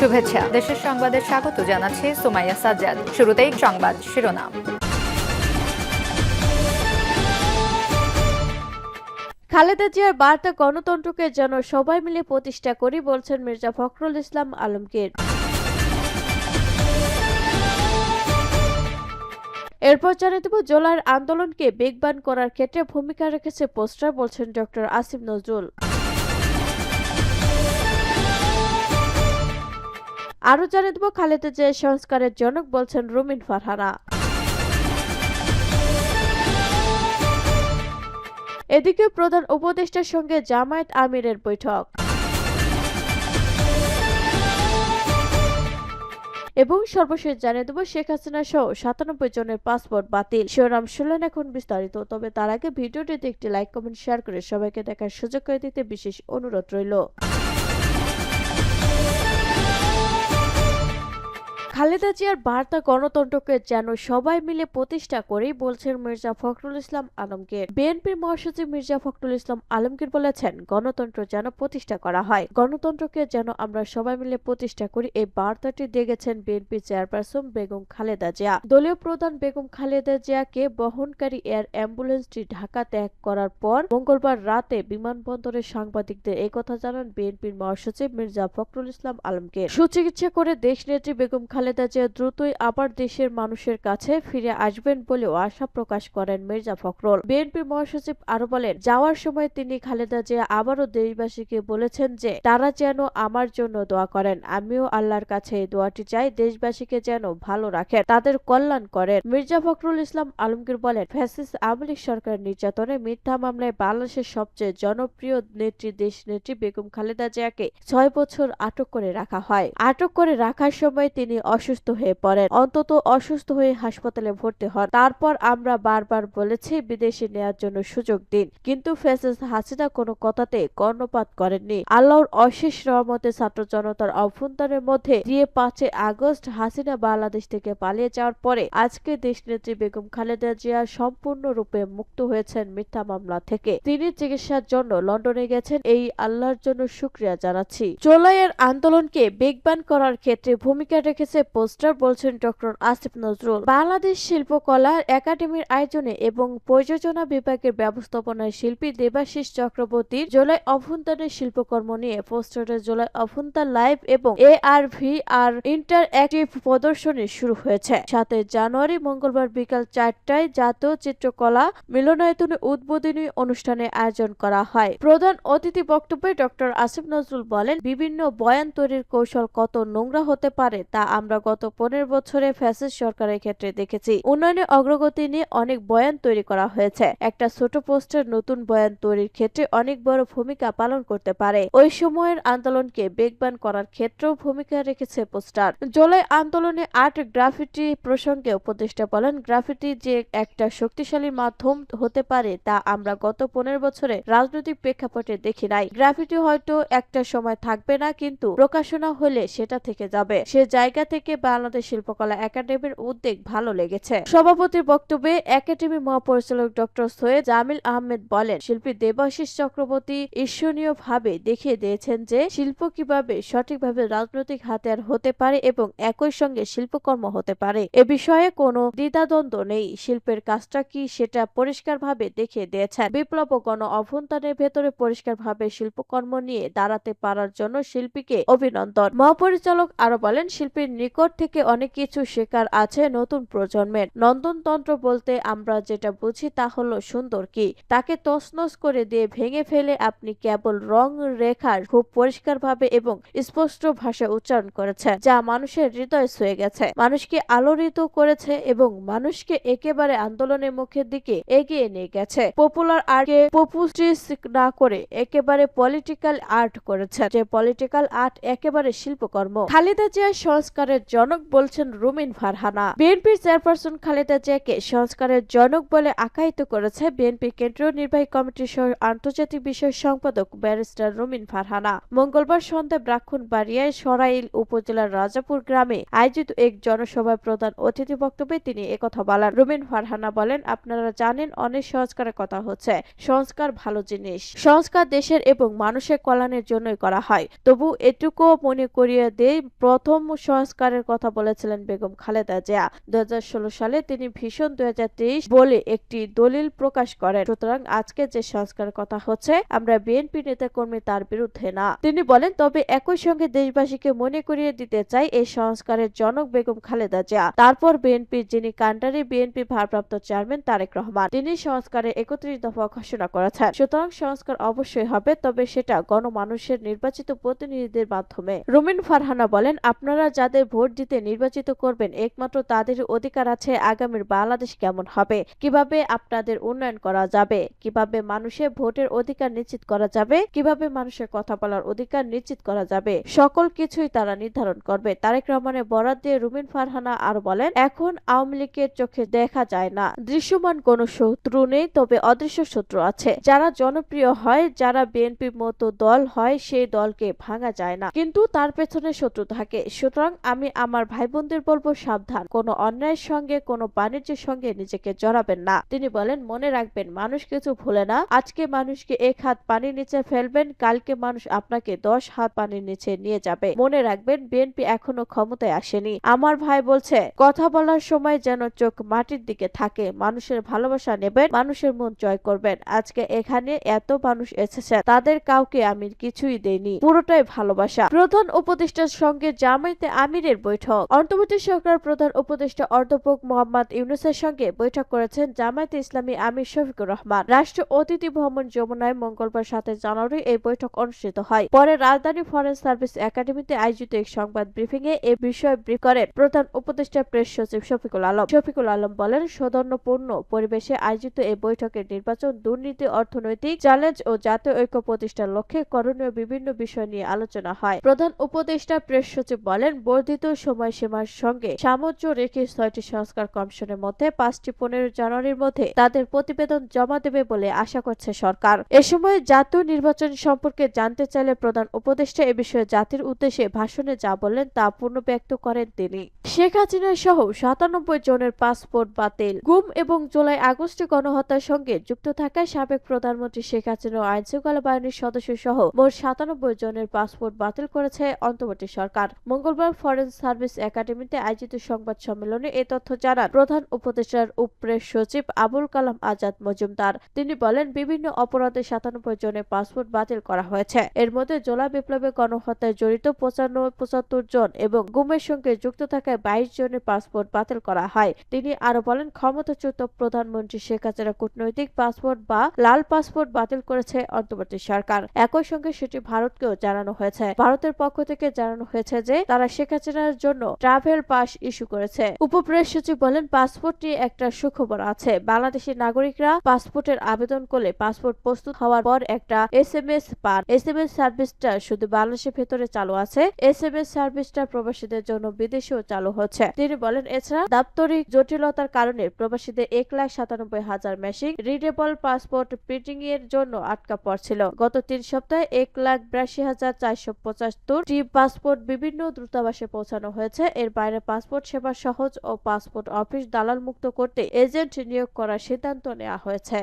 শুভেচ্ছা। দেশের সংবাদে স্বাগত জানাচ্ছি সোমাইয়া সাজ্জাদ। শুরুতেই সংবাদ শিরোনাম। খালেদা জিয়ার বার্তা গণতন্ত্রকে যেন সবাই মিলে প্রতিষ্ঠা করি বলছেন মির্জা ফখরুল ইসলাম আলমগীর। এরপর জানিয়ে দেব, জোলার আন্দোলনকে বেগবান করার ক্ষেত্রে ভূমিকা রেখেছে পোস্টার, বলছেন ডক্টর আসিফ নজরুল। আরও জানিয়ে দেব খালেদা জিয়া সংস্কারের জনক বলছেন রুমিন ফারহানা এদিকে প্রধান উপদেষ্টার সঙ্গে জামায়াত আমিরের বৈঠক। এবং সর্বশেষ জানিয়ে দেবো শেখ হাসিনা সহ সাতানব্বই জনের পাসপোর্ট বাতিল। শিরোনাম শুনলেন এখন বিস্তারিত, তবে তার আগে ভিডিওটিতে একটি লাইক, কমেন্ট, শেয়ার করে সবাইকে দেখার সুযোগ করে দিতে বিশেষ অনুরোধ রইল। খালেদা জিয়ার বার্তা গণতন্ত্রকে যেন সবাই মিলে প্রতিষ্ঠা করেই বলছেন মির্জা ফখরুল ইসলাম আলমগীর। বিএনপির মহাসচিব মির্জা ফখরুল ইসলাম আলমগীর বলেছেন, গণতন্ত্র যেন প্রতিষ্ঠা করা হয়। গণতন্ত্রকে যেন আমরা সবাই মিলে প্রতিষ্ঠা করি এই বার্তাটি দিয়ে গেছেন বিএনপি চেয়ারপারসন বেগম খালেদা জিয়া। দলীয় প্রধান বেগম খালেদা জিয়াকে বহনকারী এয়ার অ্যাম্বুলেন্সটি ঢাকা ত্যাগ করার পর মঙ্গলবার রাতে বিমানবন্দরে সাংবাদিকদের একথা জানান বিএনপির মহাসচিব মির্জা ফখরুল ইসলাম আলমগীর। সুচিকিৎসা করে দেশনেত্রী বেগম খালেদা জিয়া দ্রুতই আবার দেশের মানুষের কাছে ফিরে আসবেন বলেও আশা প্রকাশ করেন মির্জা ফখরুল। বিএনপি মহাসচিব আরও বলেন, যাওয়ার সময় তিনি খালেদা জিয়া আবারও দেশবাসীকে বলেছেন যে, তারা যেন আমার জন্য দোয়া করেন। আমিও আল্লাহর কাছে এই দোয়াটি চাই, দেশবাসীকে যেন ভালো রাখেন, তাদের কল্যাণ করেন। মির্জা ফখরুল ইসলাম আলমগীর বলেন ফ্যাসিস আওয়ামী লীগ সরকার নির্যাতনে মিথ্যা মামলায় বাংলাদেশের সবচেয়ে জনপ্রিয় নেত্রী দেশ নেত্রী বেগম খালেদা জিয়াকে ছয় বছর আটক করে রাখা হয়। আটক করে রাখার সময় তিনি অসুস্থ হয়ে পড়েন। অন্তত অসুস্থ হয়ে হাসপাতালে ভর্তি হন। তারপর আমরা বারবার বলেছি, বিদেশে নেয়ার জন্য সুযোগ দিন। কিন্তু ফেসেস হাসিনা কোনো কথাতে কর্ণপাত করেননি। আল্লাহর অশেষ রহমতে ছাত্র জনতার অভ্যন্তরের মধ্যে দিয়ে পাঁচে আগস্ট হাসিনা বাংলাদেশ থেকে পালিয়ে যাওয়ার পরে আজকে দেশনেত্রী বেগম খালেদা জিয়া সম্পূর্ণরূপে মুক্ত হয়েছেন মিথ্যা মামলা থেকে। তিনি চিকিৎসার জন্য লন্ডনে গেছেন। এই আল্লাহর জন্য শুক্রিয়া জানাচ্ছি। জুলাইয়ের আন্দোলনকে বেগবান করার ক্ষেত্রে ভূমিকা রেখেছে পোস্টার বলছেন ডক্টর আসিফ নজরুল। বাংলাদেশ শিল্পকলা একাডেমির আয়োজনে এবং প্রযোজনা বিভাগের ব্যবস্থাপনায় শিল্পী দেবাশিস চক্রবর্তীর জুলাই অভ্যন্তরের শিল্পকর্ম নিয়ে পোস্টারে জুলাই অভ্যন্তর লাইভ এবং A R V R interactive প্রদর্শনী শুরু হয়েছে। সাথে জানুয়ারি, মঙ্গলবার বিকাল চারটায় জাতীয় চিত্রকলা মিলনায়তনে উদ্বোধনী অনুষ্ঠানে আয়োজন করা হয়। প্রধান অতিথি বক্তব্যে ডক্টর আসিফ নজরুল বলেন, বিভিন্ন বয়ান তৈরির কৌশল কত নোংরা হতে পারে তা আমরা গত পনেরো বছরে ফ্যাসিস্ট সরকারের ক্ষেত্রে দেখেছি। উন্নয়নের অগ্রগতি নিয়ে অনেক বয়ান তৈরি করা হয়েছে। একটা ছোট পোস্টার নতুন বয়ান তৈরির ক্ষেত্রে অনেক বড় ভূমিকা পালন করতে পারে। ওই সময়ের আন্দোলনকে বেগবান করার ক্ষেত্রেও ভূমিকা রেখেছে পোস্টার। জুলাই আন্দোলনে আর্ট গ্রাফিটি প্রসঙ্গে উপদেষ্টা বলেন, গ্রাফিটি যে একটা শক্তিশালী মাধ্যম হতে পারে তা আমরা গত পনেরো বছরে রাজনৈতিক প্রেক্ষাপটে দেখি নাই। গ্রাফিটি হয়তো একটা সময় থাকবে না, কিন্তু প্রকাশনা হলে সেটা থেকে যাবে। সে জায়গা থেকে বাংলাদেশ শিল্পকলা একাডেমির উদ্যোগ ভালো লেগেছে। সভাপতির বক্তব্যে একাডেমি মহাপরিচালক ডক্টর সৈয়দ জামিল আহমেদ বলেন, শিল্পী দেবাশিস চক্রবর্তী ঈর্ষণীয় ভাবে দেখিয়ে দিয়েছেন যে, শিল্প কীভাবে সঠিকভাবে রাজনৈতিক হাতিয়ার হতে পারে এবং একই সঙ্গে শিল্পকর্ম হতে পারে, এ বিষয়ে কোনো দ্বিধাদ্বন্দ্ব নেই। শিল্পের কাজটা কি সেটা পরিষ্কারভাবে দেখিয়ে দিয়েছেন। বিপ্লব ও গণ অভ্যন্তরের ভেতরে পরিষ্কারভাবে শিল্পকর্ম নিয়ে দাঁড়াতে পারার জন্য শিল্পীকে অভিনন্দন। মহাপরিচালক আরও বলেন, শিল্পীর নিকট থেকে অনেক কিছু শেখার আছে নতুন প্রজন্মের। নন্দনতন্ত্র বলতে আমরা যেটা বুঝি তা হলো সুন্দর কি? তাকে তছনছ করে দিয়ে ভেঙে ফেলে আপনি কেবল রং রেখার খুব পরিষ্কারভাবে এবং স্পষ্ট ভাষায় উচ্চারণ করেছেন, যা মানুষের হৃদয় ছুঁয়ে গেছে। মানুষকে আলোড়িত করেছে এবং মানুষকে একেবারে আন্দোলনের মুখের দিকে এগিয়ে নিয়ে গেছে। পপুলার আর্টকে পপুস্টিস না করে একেবারে পলিটিক্যাল আর্ট করেছেন, যে পলিটিক্যাল আর্ট একেবারে শিল্পকর্ম। খালেদা জিয়ার সংস্কারের জনক বলছেন রুমিন ফারহানা। বিএনপির চেয়ারপারসন খালেদা জিয়াকে সংস্কারের জনক বলে আখ্যায়িত করেছে বিএনপি কেন্দ্রীয় নির্বাহী কমিটির সহ আন্তর্জাতিক বিষয় সম্পাদক ব্যারিস্টার রুমিন ফারহানা। মঙ্গলবার সন্ধ্যায় ব্রাহ্মণবাড়িয়ায় সরাইল উপজেলার রাজাপুর গ্রামে আয়োজিত এক জনসভায় প্রধান অতিথি বক্তব্যে তিনি একথা বলেন। রুমিন ফারহানা বলেন, আপনারা জানেন অনেক সংস্কারের কথা হচ্ছে। সংস্কার ভালো জিনিস। সংস্কার দেশের এবং মানুষের কল্যাণের জন্যই করা হয়। তবু এটুকুও মনে করিয়ে দেয় প্রথম সংস্কারের কথা বলেছিলেন বেগম খালেদা জিয়া। দুই হাজার ষোলো সালে তিনি ভীষণ দু বলে একটি দলিল প্রকাশ করেন। সুতরাং আজকে যে সংস্কারের কথা হচ্ছে, আমরা বিএনপি নেতাকর্মী তার বিরুদ্ধে না। তিনি বলেন, তবে একই সঙ্গে দেশবাসীকে মনে করিয়ে দিতে চাই এই সংস্কারের জনক বেগম খালেদা জিয়া। তারপর বিএনপির যিনি কান্ডারি বিএনপি ভারপ্রাপ্ত চেয়ারম্যান তারেক রহমান, তিনি সংস্কারে একত্রিশ দফা ঘোষণা করেছেন। সুতরাং সংস্কার অবশ্যই হবে, তবে সেটা গণমানুষের নির্বাচিত প্রতিনিধিদের মাধ্যমে। রুমিন ফারহানা বলেন, আপনারা যাদের ভোট দিতে নির্বাচিত করবেন, একমাত্র তাদের অধিকার আছে আগামীর বাংলাদেশ কেমন হবে, কীভাবে আপনাদের উন্নয়ন করা যাবে, কীভাবে মানুষের ভোটের অধিকার নিশ্চিত করা যাবে, কীভাবে মানুষের কথা বলার অধিকার নিশ্চিত করা যাবে, সকল কিছুই তারা নির্ধারণ করবে। তারেক রহমানের বরাদ দিয়ে রুমিন ফারহানা আরও বলেন, এখন আওয়ামী লীগের চোখে দেখা যায় না, দৃশ্যমান কোনো শত্রু নেই, তবে অদৃশ্য শত্রু আছে। যারা জনপ্রিয় হয়, যারা বিএনপির মতো দল হয়, সেই দলকে ভাঙা যায় না, কিন্তু তার পেছনে শত্রু থাকে। সুতরাং আমি আমার ভাই বোনদের বলব সাবধান। কোনো অন্যায়ের সঙ্গে, কোনো বাণিজ্যের সঙ্গে নিজেকে জড়াবেন না। তিনি বলেন, মনে রাখবেন, মানুষ কিছু ভুলে না। আজকে মানুষকে এক হাত পানির নিচে ফেলবেন, কালকে মানুষ আপনাকে দশ হাত পানির নিচে নিয়ে যাবে। মনে রাখবেন, বিএনপি এখনও ক্ষমতায় আসেনি। আমার ভাই বলছে, কথা বলার সময় যেন চোখ মাটির দিকে থাকে। মানুষের ভালোবাসা নেবেন, মানুষের মন জয় করবেন। আজকে এখানে এত মানুষ এসেছে তাদের কাউকে আমি কিছুই দেইনি। পুরোটাই ভালোবাসা। প্রধান উপদেষ্টার সঙ্গে জামায়াতে আমিরের বৈঠক। অন্তর্বর্তী সরকার প্রধান উপদেষ্টা অধ্যাপক মোহাম্মদ ইউনুসের সঙ্গে বৈঠক করেছেন জামায়াতে ইসলামী আমির শফিকুর রহমান। রাষ্ট্র অতিথি ভ্রমণ যমুনায় মঙ্গলবার সাথে জানুয়ারি এই বৈঠক অনুষ্ঠিত হয়। পরে রাজধানী ফরেন সার্ভিস একাডেমিতে আয়োজিত এক সংবাদ ব্রিফিং এ এ বিষয়ে ব্রিফ করেন প্রধান উপদেষ্টা প্রেস সচিব শফিকুল আলম। শফিকুল আলম বলেন, সৌজন্যপূর্ণ পরিবেশে আয়োজিত এই বৈঠকের নির্বাচন, দুর্নীতি, অর্থনৈতিক চ্যালেঞ্জ ও জাতীয় ঐক্য প্রতিষ্ঠার লক্ষ্যে করণীয় বিভিন্ন বিষয় নিয়ে আলোচনা হয়। প্রধান উপদেষ্টা প্রেস সচিব বলেন, বর্ধিত সময়সীমার সঙ্গে সামঞ্জস্য রেখে ছয়টি সংস্কার কমিশনের মধ্যে পাঁচটি পনেরো জানুয়ারির মধ্যে তাদের প্রতিবেদন জমা দেবে বলে আশা করছে সরকার। এ সময় জাতীয় নির্বাচন সম্পর্কে জানতে চাইলে প্রধান উপদেষ্টা এ বিষয়ে জাতির উদ্দেশ্যে ভাষণে যা বললেন তা পুনর্ব্যক্ত করেন তিনি। শেখ হাসিনা সহ সাতানব্বই জনের পাসপোর্ট বাতিল। গুম এবং জুলাই আগস্টে গণহত্যার সঙ্গে যুক্ত থাকায় সাবেক প্রধানমন্ত্রী শেখ হাসিনা ও আইনশৃঙ্খলা বাহিনীর সদস্য সহ মোট সাতানব্বই জনের পাসপোর্ট বাতিল করেছে অন্তর্বর্তী সরকার। মঙ্গলবার ফরেন সার্ভিস একাডেমিতে আয়োজিত সংবাদ সম্মেলনে এ তথ্য জানান প্রধান উপদেষ্টার উপপ্রেস সচিব আবুল কালাম আজাদ মজুমদার। তিনি বলেন, বিভিন্ন অপরাধে সাতানব্বই জনের পাসপোর্ট বাতিল করা হয়েছে। এর মধ্যে জোলা বিপ্লবে গণহত্যায় জড়িত পঁচানব্বই, পঁচাত্তর জন এবং গুমের সঙ্গে যুক্ত থাকায় বাইশ জনের পাসপোর্ট বাতিল করা হয়। তিনি আরও বলেন, ক্ষমতাচ্যুত প্রধানমন্ত্রী শেখ হাসিনা কূটনৈতিক পাসপোর্ট বা লাল পাসপোর্ট বাতিল করেছে অন্তর্বর্তী সরকার। একই সঙ্গে সেটি ভারতকেও জানানো হয়েছে। ভারতের পক্ষ থেকে জানানো হয়েছে যে, তারা শেখ হাসিনার জন্য ট্রাভেল পাস ইস্যু করেছে। উপপ্রেস সচিব বলেন, পাসপোর্টটি একটা সুখবর আছে। বাংলাদেশের নাগরিকরা পাসপোর্টের আবেদন করলে পাসপোর্ট প্রস্তুত হওয়ার পর একটা এস এম এস পান। এস এম এস সার্ভিসটা শুধু বাংলাদেশের ভেতরে চালু আছে এস এম এস সার্ভিসটা প্রবাসীদের জন্য বিদেশেও চালু হচ্ছে। তিনি বলেন, এছাড়া দাপ্তরিক জটিলতার কারণে প্রবাসীদের এক লাখ সাতানব্বই হাজার মেশিন রিডেবল পাসপোর্ট প্রিন্টিং এর জন্য আটকা পড়ছিল। গত তিন সপ্তাহে এক লাখ বিরাশি হাজার চারশো পঁচাত্তরটি পাসপোর্ট বিভিন্ন দূতাবাসে পৌঁছানো হয়েছে। এর বাইরে পাসপোর্ট সেবা সহজ ও পাসপোর্ট অফিস দালাল মুক্ত করতে এজেন্ট নিয়োগ করার সিদ্ধান্ত নেওয়া হয়েছে।